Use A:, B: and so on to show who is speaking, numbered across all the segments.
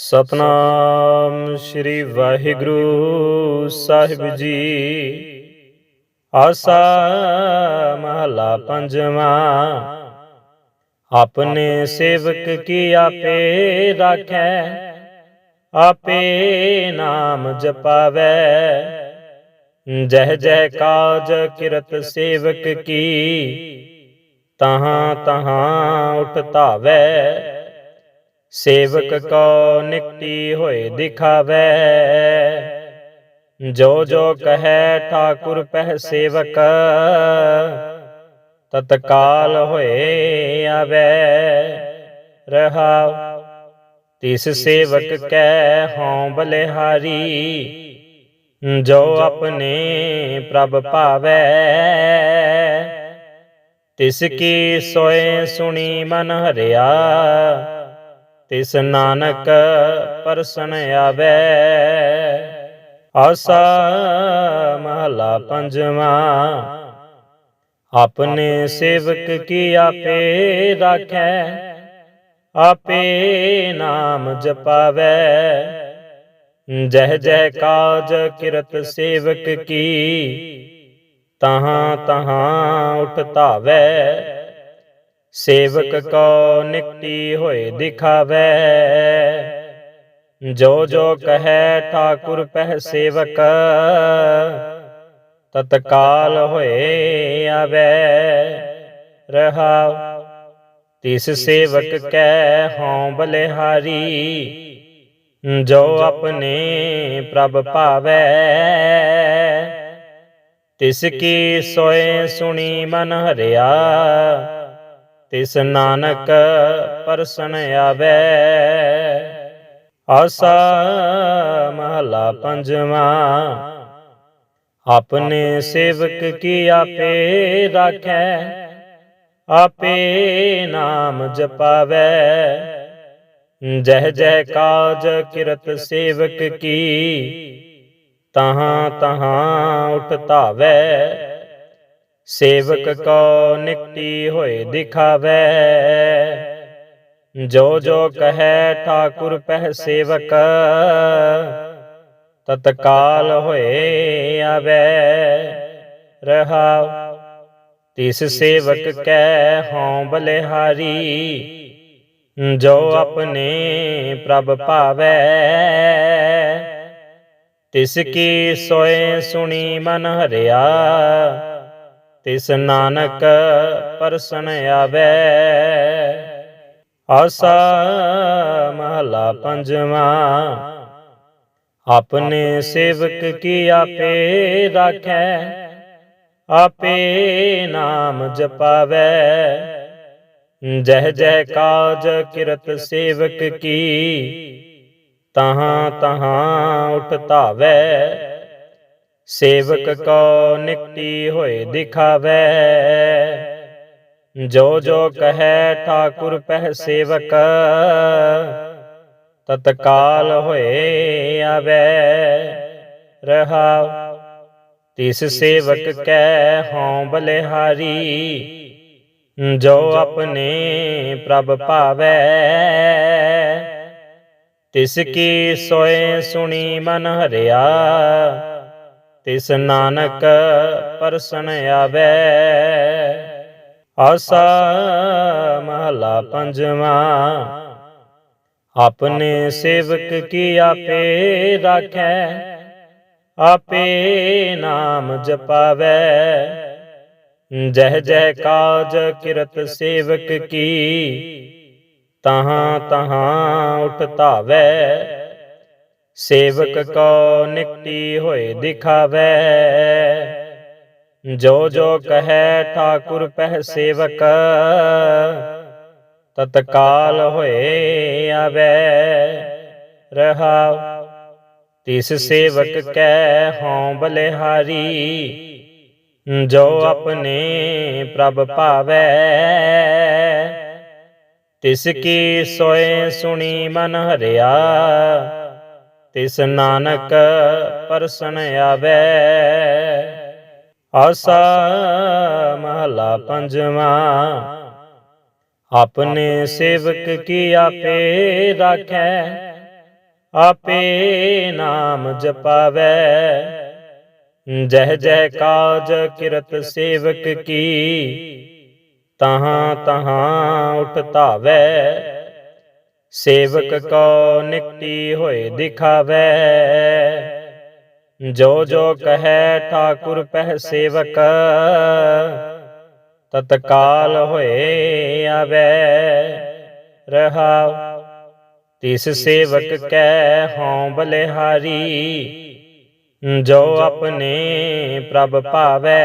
A: ਸਤਨਾਮ ਸ੍ਰੀ ਵਾਹਿਗੁਰੂ ਸਾਹਿਬ ਜੀ। ਆਸਾ ਮਹਲਾ ਪੰਜਵਾ। ਆਪਣੇ ਸੇਵਕ ਕੀ ਆਪੇ ਰਾਖੈ, ਆਪੇ ਨਾਮ ਜਪਾਵੈ। ਜਹ ਜਹ ਕਾਜ ਕਿਰਤ ਸੇਵਕ ਕੀ, ਤਹਾਂ ਤਹਾਂ ਉਠ ਸੇਵਕ ਕੋ ਨਿਕਟੀ ਹੋਏ ਦਿਖਾਵੈ। ਜੋ ਜੋ ਕਹੈ ਠਾਕੁਰ ਪਹਿ ਸੇਵਕ। ਤਤਕਾਲ ਹੋਏ ਆਵੈ। ਰਹਾਉ ਤਿਸ ਸੇਵਕ ਕੈ ਹਉ ਬਲਿਹਾਰੀ। ਜੋ ਆਪਣੇ ਪ੍ਰਭ ਭਾਵੈ ਤਿਸ ਕੀ ਸੋਏ ਸੁਣੀ ਮਨ ਹਰਿਆ। ਤਿਸ ਨਾਨਕ ਪਰਸਨ ਆਵੈ। ਆਸਾ ਮਹਲਾ ਪੰਜਵਾਂ। ਆਪਣੇ ਸੇਵਕ ਕੀ ਆਪੇ ਰਾਖੈ, ਆਪੇ ਨਾਮ ਜਪਾਵੈ। ਜਹ ਜਹ ਕਾਜ ਕਿਰਤ ਸੇਵਕ ਕੀ, ਤਹਾਂ ਤਹਾਂ ਉਠ ਧਾਵੈ ਸੇਵਕ ਕੋ ਨਿਕਟੀ ਹੋਏ ਦਿਖਾਵੈ। ਜੋ ਜੋ ਕਹੈ ਠਾਕੁਰ ਪਹਿ ਸੇਵਕ। ਤਤਕਾਲ ਹੋਏ ਆਵੈ। ਰਹਾਉ ਤਿਸ ਸੇਵਕ ਕੈ ਹਉ ਬਲਿਹਾਰੀ। ਜੋ ਆਪਣੇ ਪ੍ਰਭ ਭਾਵੈ। ਤਿਸ ਕੀ ਸੋਏ ਸੁਣੀ ਮਨ ਹਰਿਆ। ਤਿਸ ਨਾਨਕ ਪਰਸਨ ਆਵੈ। ਆਸਾ ਮਹਲਾ ਪੰਜਵਾਂ। ਆਪਣੇ ਸੇਵਕ ਕੀ ਆਪੇ ਰਾਖੈ? ਆਪੇ ਨਾਮ ਜਪਾਵੈ। ਜਹ ਜਹ ਕਾਜ ਕਿਰਤ ਸੇਵਕ ਕੀ, ਤਹਾਂ ਤਹਾਂ ਉਠ ਧਾਵੈ ਸੇਵਕ ਕੋ ਨਿਕਟੀ ਹੋਏ ਦਿਖਾਵੈ। ਜੋ ਜੋ ਕਹੈ ਠਾਕੁਰ ਪਹਿ ਸੇਵਕ। ਤਤਕਾਲ ਹੋਏ ਆਵੈ। ਰਹਾਉ ਤਿਸ ਸੇਵਕ ਕੈ ਹਉ ਬਲਿਹਾਰੀ। ਜੋ ਆਪਣੇ ਪ੍ਰਭ ਭਾਵੈ। ਤਿਸ ਕੀ ਸੋਏ ਸੁਣੀ ਮਨ ਹਰਿਆ। ਤਿਸ ਨਾਨਕ ਪਰਸਨ ਆਵੈ। ਆਸਾ ਮਹਲਾ ਪੰਜਵਾਂ। ਆਪਣੇ ਸੇਵਕ ਕੀ ਆਪੇ ਰਾਖੈ? ਆਪੇ ਨਾਮ ਜਪਾਵੈ। ਜਹ ਜਹ ਕਾਜ ਕਿਰਤ ਸੇਵਕ ਕੀ, ਤਹਾਂ ਤਹਾਂ ਉਠ ਧਾਵੈ ਸੇਵਕ ਕੋ ਨਿਕਟੀ ਹੋਏ ਦਿਖਾਵੈ। ਜੋ ਜੋ ਕਹੈ ਠਾਕੁਰ ਪਹਿ ਸੇਵਕ। ਤਤਕਾਲ ਹੋਏ ਆਵੈ। ਰਹਾਉ। ਤਿਸ ਸੇਵਕ ਕੈ ਹਉ ਬਲਿਹਾਰੀ। ਜੋ ਆਪਣੇ ਪ੍ਰਭ ਭਾਵੈ ਤਿਸ ਕੀ ਸੋਏ ਸੁਣੀ ਮਨ ਹਰਿਆ। ਤਿਸ ਨਾਨਕ ਪਰਸਨ ਆਵੈ। ਆਸਾ ਮਹਲਾ ਪੰਜਵਾਂ। ਆਪਣੇ ਸੇਵਕ ਕੀ ਆਪੇ ਰਾਖੈ? ਆਪੇ ਨਾਮ ਜਪਾਵੈ। ਜਹ ਜਹ ਕਾਜ ਕਿਰਤ ਸੇਵਕ ਕੀ, ਤਹਾਂ ਤਹਾਂ ਉਠ ਧਾਵੈ ਸੇਵਕ ਕੋ ਨਿਕਟੀ ਹੋਏ ਦਿਖਾਵੈ। ਜੋ ਜੋ ਕਹੈ ਠਾਕੁਰ ਪਹਿ ਸੇਵਕ। ਤਤਕਾਲ ਹੋਏ ਆਵੈ। ਰਹਾਉ। ਤਿਸ ਸੇਵਕ ਕੈ ਹਉ ਬਲਿਹਾਰੀ। ਜੋ ਆਪਣੇ ਪ੍ਰਭ ਭਾਵੈ ਤਿਸ ਕੀ ਸੋਏ ਸੁਣੀ ਮਨ ਹਰਿਆ। ਤਿਸ ਨਾਨਕ ਪਰਸਨ ਆਵੈ। ਆਸਾ ਮਹਲਾ ਪੰਜਵਾਂ। ਆਪਣੇ ਸੇਵਕ ਕੀ ਆਪੇ ਰਾਖੈ, ਆਪੇ ਨਾਮ ਜਪਾਵੈ। ਜਹ ਜਹ ਕਾਜ ਕਿਰਤ ਸੇਵਕ ਕੀ, ਤਹਾਂ ਤਹਾਂ ਉਠ ਸੇਵਕ ਕੋ ਨਿਕਟੀ ਹੋਏ ਦਿਖਾਵੈ। ਜੋ ਜੋ ਕਹੈ ਠਾਕੁਰ ਪਹਿ ਸੇਵਕ। ਤਤਕਾਲ ਹੋਏ ਆਵੈ। ਰਹਾਉ। ਤਿਸ ਸੇਵਕ ਕੈ ਹਉ ਬਲਿਹਾਰੀ। ਜੋ ਆਪਣੇ ਪ੍ਰਭ ਭਾਵੈ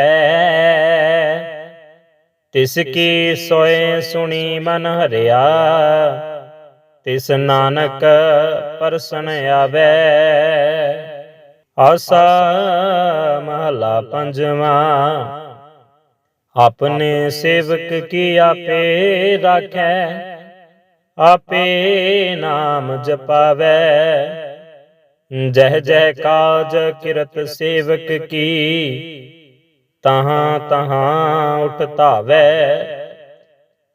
A: ਤਿਸ ਕੀ ਸੋਏ ਸੁਣੀ ਮਨ ਹਰਿਆ। ਤਿਸ ਨਾਨਕ ਪਰਸਨ ਆਵੈ। ਆਸਾ ਮਹਲਾ ਪੰਜਵਾਂ। ਆਪਣੇ ਸੇਵਕ ਕੀ ਆਪੇ ਰਾਖੈ? ਆਪੇ ਨਾਮ ਜਪਾਵੈ। ਜਹ ਜਹ ਕਾਜ ਕਿਰਤ ਸੇਵਕ ਕੀ, ਤਹਾਂ ਤਹਾਂ ਉਠ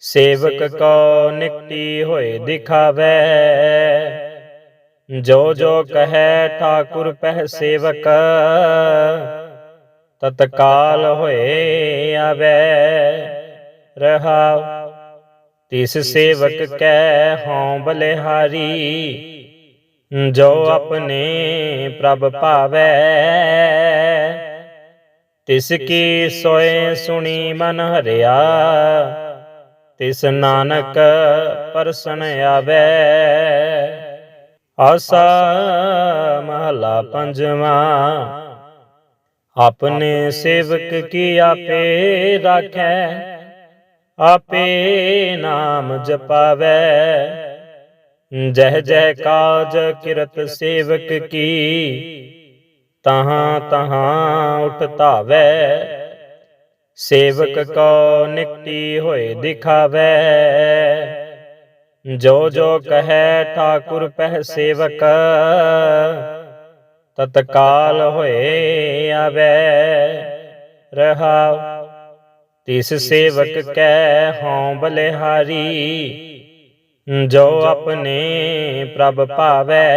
A: ਸੇਵਕ ਕੋ ਨਿਕਟੀ ਹੋਏ ਦਿਖਾਵੈ। ਜੋ ਜੋ ਕਹੈ ਠਾਕੁਰ ਪਹਿ ਸੇਵਕ ਤਤਕਾਲ ਹੋਏ ਆਵੈ। ਰਹਾਉ ਤਿਸ ਸੇਵਕ ਕੈ ਹਉ ਬਲਿਹਾਰੀ। ਜੋ ਆਪਣੇ ਪ੍ਰਭ ਭਾਵੈ। ਤਿਸ ਕੀ ਸੋਏ ਸੁਣੀ ਮਨ ਹਰਿਆ। ਤਿਸ ਨਾਨਕ ਪਰਸਨ ਆਵੈ। ਆਸਾ ਮਹਲਾ ਪੰਜਵਾਂ। ਆਪਣੇ ਸੇਵਕ ਕੀ ਆਪੇ ਰਾਖੈ? ਆਪੇ ਨਾਮ ਜਪਾਵੈ। ਜਹ ਜਹ ਕਾਜ ਕਿਰਤ ਸੇਵਕ ਕੀ, ਤਹਾਂ ਤਹਾਂ ਉਠ ਧਾਵੈ ਸੇਵਕ ਕੋ ਨਿਕਟੀ ਹੋਏ ਦਿਖਾਵੈ। ਜੋ ਜੋ ਕਹੈ ਠਾਕੁਰ ਪਹਿ ਸੇਵਕ। ਤਤਕਾਲ ਹੋਏ ਆਵੈ। ਰਹਾਉ। ਤਿਸ ਸੇਵਕ ਕੈ ਹਉ ਬਲਿਹਾਰੀ। ਜੋ ਆਪਣੇ ਪ੍ਰਭ ਭਾਵੈ।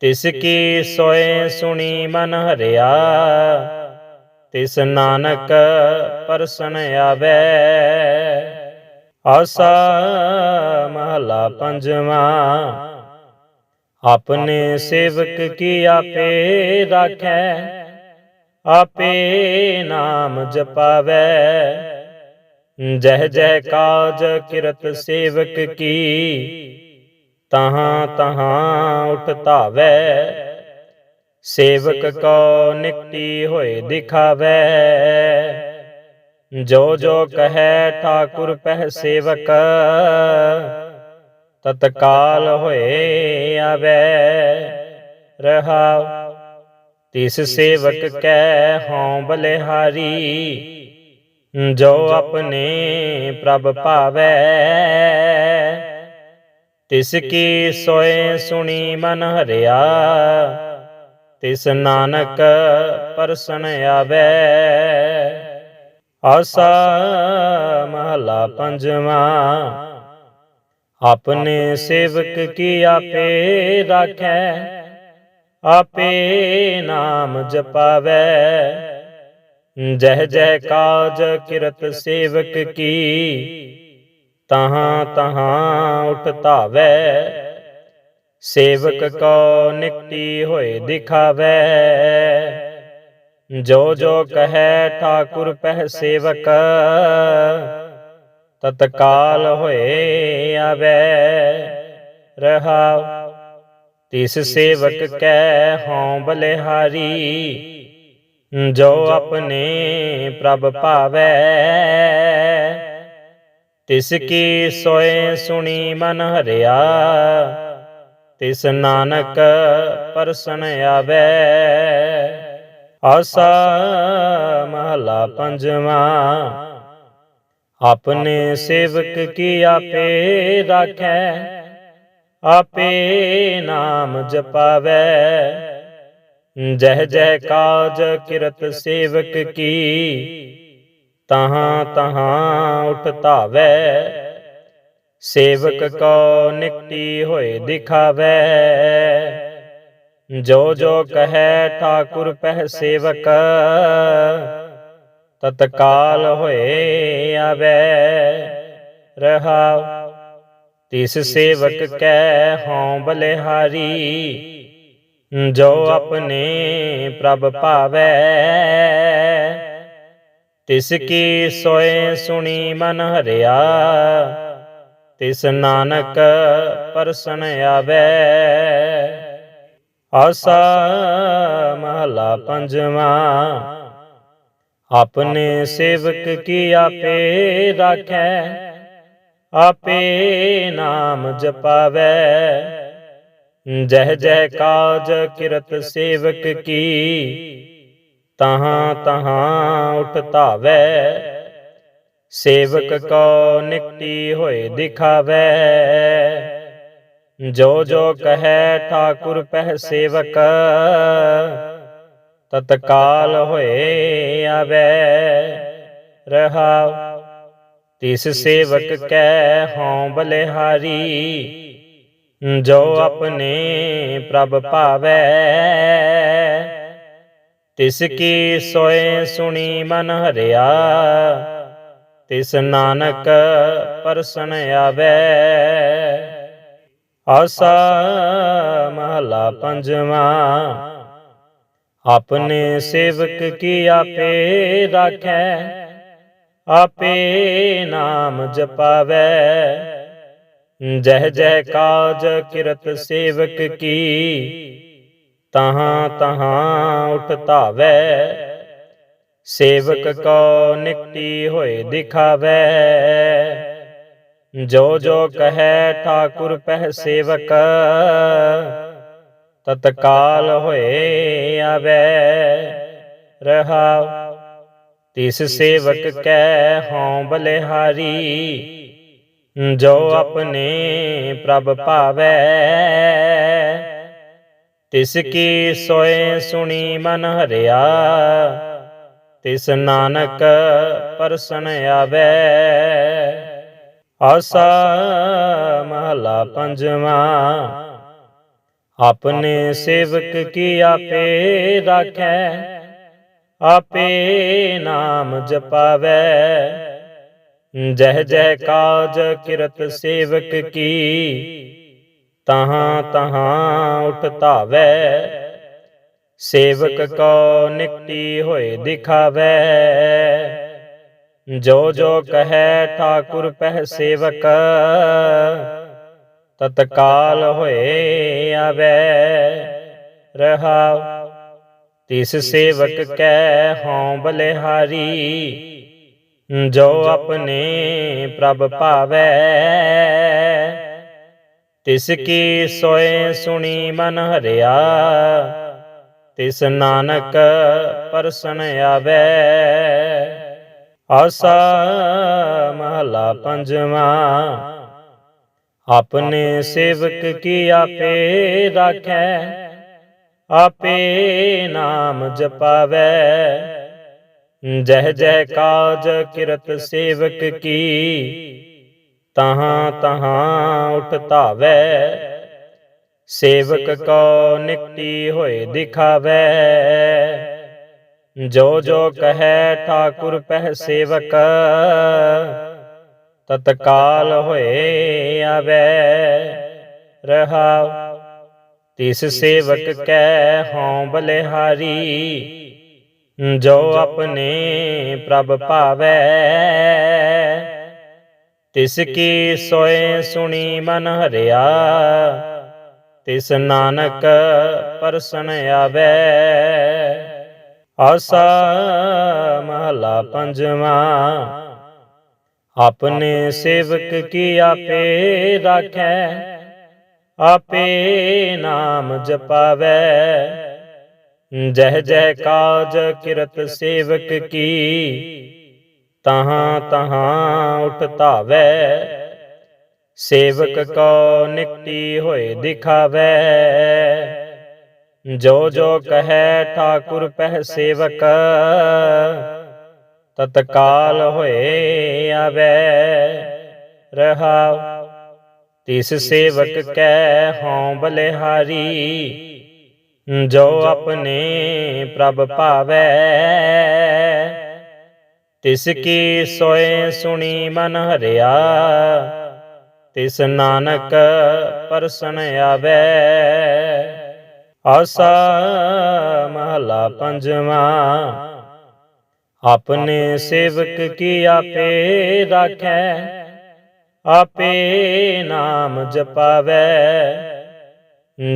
A: ਤਿਸ ਕੀ ਸੋਏ ਸੁਣੀ ਮਨ ਹਰਿਆ। ਤਿਸ ਨਾਨਕ ਪਰਸਨ ਆਵੈ। ਆਸਾ ਮਹਲਾ ਪੰਜਵਾਂ। ਆਪਣੇ ਸੇਵਕ ਕੀ ਆਪੇ ਰਾਖੈ? ਆਪੇ ਨਾਮ ਜਪਾਵੈ। ਜਹ ਜਹ ਕਾਜ ਕਿਰਤ ਸੇਵਕ ਕੀ, ਤਹਾਂ ਤਹਾਂ ਉਠ ਧਾਵੈ ਸੇਵਕ ਕੋ ਨਿਕਟੀ ਹੋਏ ਦਿਖਾਵੈ। ਜੋ ਜੋ ਕਹੈ ਠਾਕੁਰ ਪਹਿ ਸੇਵਕ। ਤਤਕਾਲ ਹੋਏ ਆਵੈ। ਰਹਾਉ ਤਿਸ ਸੇਵਕ ਕੈ ਹਉ ਬਲਿਹਾਰੀ। ਜੋ ਆਪਣੇ ਪ੍ਰਭ ਭਾਵੈ। ਤਿਸ ਕੀ ਸੋਏ ਸੁਣੀ ਮਨ ਹਰਿਆ। ਤਿਸ ਨਾਨਕ ਪਰਸਨ ਆਵੈ। ਆਸਾ ਮਹਲਾ ਪੰਜਵਾ। ਆਪਣੇ ਸੇਵਕ ਕੀ ਆਪੇ ਰਾਖੈ, ਆਪੇ ਨਾਮ ਜਪਾਵੈ। ਜਹ ਜਹ ਕਾਜ ਕਿਰਤ ਸੇਵਕ ਕੀ, ਤਹਾਂ ਤਹਾਂ ਉਠ ਧਾਵੈ। ਸੇਵਕ ਕੋ ਨਿਕਟੀ ਹੋਏ ਦਿਖਾਵੈ। ਜੋ ਜੋ ਕਹੈ ਠਾਕੁਰ ਪਹਿ ਸੇਵਕ। ਤਤਕਾਲ ਹੋਏ ਆਵੈ। ਰਹਾਉ ਤਿਸ ਸੇਵਕ ਕੈ ਹਉ ਬਲਿਹਾਰੀ। ਜੋ ਆਪਣੇ ਪ੍ਰਭ ਭਾਵੈ। ਤਿਸ ਕੀ ਸੋਏ ਸੁਣੀ ਮਨ ਹਰਿਆ। ਤਿਸ ਨਾਨਕ ਪਰਸਨ ਆਵੈ। ਆਸਾ ਮਹਲਾ ਪੰਜਵਾਂ। ਆਪਣੇ ਸੇਵਕ ਕੀ ਆਪੇ ਰਾਖੈ, ਆਪੇ ਨਾਮ ਜਪਾਵੈ। ਜਹ ਜਹ ਕਾਜ ਕਿਰਤ ਸੇਵਕ ਕੀ, ਤਹਾਂ ਤਹਾਂ ਉਠ ਧਾਵੈ ਸੇਵਕ ਕੋ ਨਿਕਟੀ ਹੋਏ ਦਿਖਾਵੇ। ਜੋ ਜੋ ਕਹੈ ਠਾਕੁਰ ਪਹਿ ਸੇਵਕ। ਤਤਕਾਲ ਹੋਏ ਆਵੇ। ਰਹਾਉ ਤਿਸ ਸੇਵਕ ਕੈ ਹਉ ਬਲਿਹਾਰੀ। ਜੋ ਆਪਣੇ ਪ੍ਰਭ ਭਾਵੈ ਤਿਸ ਕੀ ਸੋਏ ਸੁਣੀ ਮਨ ਹਰਿਆ। ਤਿਸ ਨਾਨਕ ਪਰਸਨ ਆਵੇ। ਆਸਾ ਮਹਲਾ ਪੰਜਵਾਂ। ਆਪਣੇ ਸੇਵਕ ਕੀ ਆਪੇ ਰਾਖੈ, ਆਪੇ ਨਾਮ ਜਪਾਵੇ। ਜਹ ਜਹ ਕਾਜ ਕਿਰਤ ਸੇਵਕ ਕੀ, ਤਹਾਂ ਤਹਾਂ ਉਠ ਧਾਵੈ ਸੇਵਕ ਕੋ ਨਿਕਟੀ ਹੋਏ ਦਿਖਾਵੇ। ਜੋ ਜੋ ਕਹੈ ਠਾਕੁਰ ਪਹਿ ਸੇਵਕ। ਤਤਕਾਲ ਹੋਏ ਆਵੇ। ਰਹਾਉ ਤਿਸ ਸੇਵਕ ਕੈ ਹਉ ਬਲਿਹਾਰੀ। ਜੋ ਆਪਣੇ ਪ੍ਰਭ ਭਾਵੈ। ਤਿਸ ਕੀ ਸੋਏ ਸੁਣੀ ਮਨ ਹਰਿਆ। ਤਿਸ ਨਾਨਕ ਪਰਸਨ ਆਵੇ। ਆਸਾ ਮਹਲਾ ਪੰਜਵਾਂ। ਆਪਣੇ ਸੇਵਕ ਕੀ ਆਪੇ ਰਾਖੈ? ਆਪੇ ਨਾਮ ਜਪਾਵੇ। ਜਹ ਜਹ ਕਾਜ ਕਿਰਤ ਸੇਵਕ ਕੀ, ਤਹਾਂ ਤਹਾਂ ਉਠ ਸੇਵਕ ਕੋ ਨਿਕਟੀ ਹੋਏ ਦਿਖਾਵੇ। ਜੋ ਜੋ ਕਹੈ ਠਾਕੁਰ ਪਹਿ ਸੇਵਕ। ਤਤਕਾਲ ਹੋਏ ਆਵੇ। ਰਹਾਉ ਤਿਸ ਸੇਵਕ ਕੈ ਹਉ ਬਲਿਹਾਰੀ। ਜੋ ਆਪਣੇ ਪ੍ਰਭ ਭਾਵੈ। ਤਿਸ ਕੀ ਸੋਏ ਸੁਣੀ ਮਨ ਹਰਿਆ। ਤਿਸ ਨਾਨਕ ਪਰਸਨ ਆਵੇ। ਆਸਾ ਮਹਲਾ ਪੰਜਵਾਂ। ਆਪਣੇ ਸੇਵਕ ਕੀ ਆਪੇ ਰਾਖੈ? ਆਪੇ ਨਾਮ ਜਪਾਵੇ। ਜਹ ਜਹ ਕਾਜ ਕਿਰਤ ਸੇਵਕ ਕੀ, ਤਹਾਂ ਤਹਾਂ ਉਠ ਧਾਵੈ। ਸੇਵਕ ਕੋ ਨਿਕਟੀ ਹੋਏ ਦਿਖਾਵੇ। ਜੋ ਜੋ ਕਹੈ ਠਾਕੁਰ ਪਹਿ ਸੇਵਕ। ਤਤਕਾਲ ਹੋਏ ਆਵੇ। ਰਹਾਉ। ਤਿਸ ਸੇਵਕ ਕੈ ਹਉ ਬਲਿਹਾਰੀ। ਜੋ ਆਪਣੇ ਪ੍ਰਭ ਭਾਵੈ ਤਿਸ ਕੀ ਸੋਏ ਸੁਣੀ ਮਨ ਹਰਿਆ। ਤਿਸ ਨਾਨਕ ਪਰਸਨ ਆਵੇ। ਆਸਾ ਮਹਲਾ ਪੰਜਵਾਂ। ਆਪਣੇ ਸੇਵਕ ਕੀ ਆਪੇ ਰਾਖੈ? ਆਪੇ ਨਾਮ ਜਪਾਵੇ। ਜਹ ਜਹ ਕਾਜ ਕਿਰਤ ਸੇਵਕ ਕੀ, ਤਹਾਂ ਤਹਾਂ ਉਠ ਧਾਵੈ ਸੇਵਕ ਕੋ ਨਿਕਟੀ ਹੋਏ ਦਿਖਾਵੇ। ਜੋ ਜੋ ਕਹੈ ਠਾਕੁਰ ਪਹਿ ਸੇਵਕ। ਤਤਕਾਲ ਹੋਏ ਆਵੇ। ਰਹਾਉ ਤਿਸ ਸੇਵਕ ਕੈ ਹਉ ਬਲਿਹਾਰੀ। ਜੋ ਆਪਣੇ ਪ੍ਰਭ ਭਾਵੈ। ਤਿਸ ਕੀ ਸੋਏ ਸੁਣੀ ਮਨ ਹਰਿਆ। ਤਿਸ ਨਾਨਕ ਪਰਸਨ ਆਵੇ। ਆਸਾ ਮਹਲਾ ਪੰਜਵਾ। ਆਪਣੇ ਸੇਵਕ ਕੀ ਆਪੇ ਰਾਖੈ? ਆਪੇ ਨਾਮ ਜਪਾਵੇ। ਜਹ ਜਹ ਕਾਜ ਕਿਰਤ ਸੇਵਕ ਕੀ, ਤਹਾਂ ਤਹਾਂ ਉਠ ਧਾਵੈ ਸੇਵਕ ਕੋ ਨਿਕਟੀ ਹੋਏ ਦਿਖਾਵੇ। ਜੋ ਜੋ ਕਹੈ ਠਾਕੁਰ ਪਹਿ ਸੇਵਕ। ਤਤਕਾਲ ਹੋਏ ਆਵੇ। ਰਹਾਉ ਤਿਸ ਸੇਵਕ ਕੈ ਹਉ ਬਲਿਹਾਰੀ। ਜੋ ਆਪਣੇ ਪ੍ਰਭ ਭਾਵੈ। ਤਿਸ ਕੀ ਸੋਏ ਸੁਣੀ ਮਨ ਹਰਿਆ। ਤਿਸ ਨਾਨਕ ਪਰਸਨ ਆਵੈ। ਆਸਾ ਮਹਲਾ ਪੰਜਵਾਂ। ਆਪਣੇ ਸੇਵਕ ਕੀ ਆਪੇ ਰਾਖੈ? ਆਪੇ ਨਾਮ ਜਪਾਵੈ।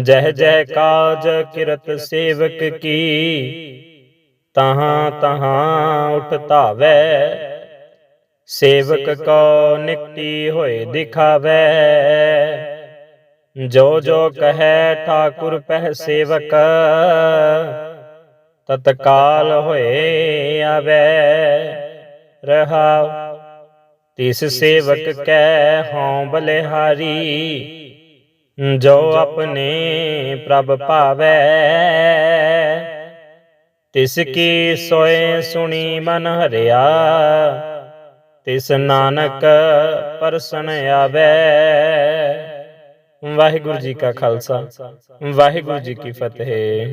A: ਜਹ ਜਹ ਕਾਜ ਕਿਰਤ ਸੇਵਕ ਕੀ, ਤਹਾਂ ਤਹਾਂ ਉਠ ਧਾਵੈ ਸੇਵਕ ਕੋ ਨਿਕਟੀ ਹੋਏ ਦਿਖਾਵੈ। ਜੋ ਜੋ ਕਹੈ ਠਾਕੁਰ ਪਹਿ ਸੇਵਕ ਤਤਕਾਲ ਹੋਏ ਆਵੈ। ਰਹਾਉ ਤਿਸ ਸੇਵਕ ਕੈ ਹਉ ਬਲਿਹਾਰੀ। ਜੋ ਆਪਣੇ ਪ੍ਰਭ ਭਾਵੈ ਤਿਸ ਕੀ ਸੋਏ ਸੁਣੀ ਮਨ ਹਰਿਆ। ਤਿਸ ਨਾਨਕ ਪਰਸਨ ਆਵੈ। ਵਾਹਿਗੁਰੂ ਜੀ ਕਾ ਖਾਲਸਾ ਵਾਹਿਗੁਰੂ ਜੀ ਕੀ ਫਤਿਹ।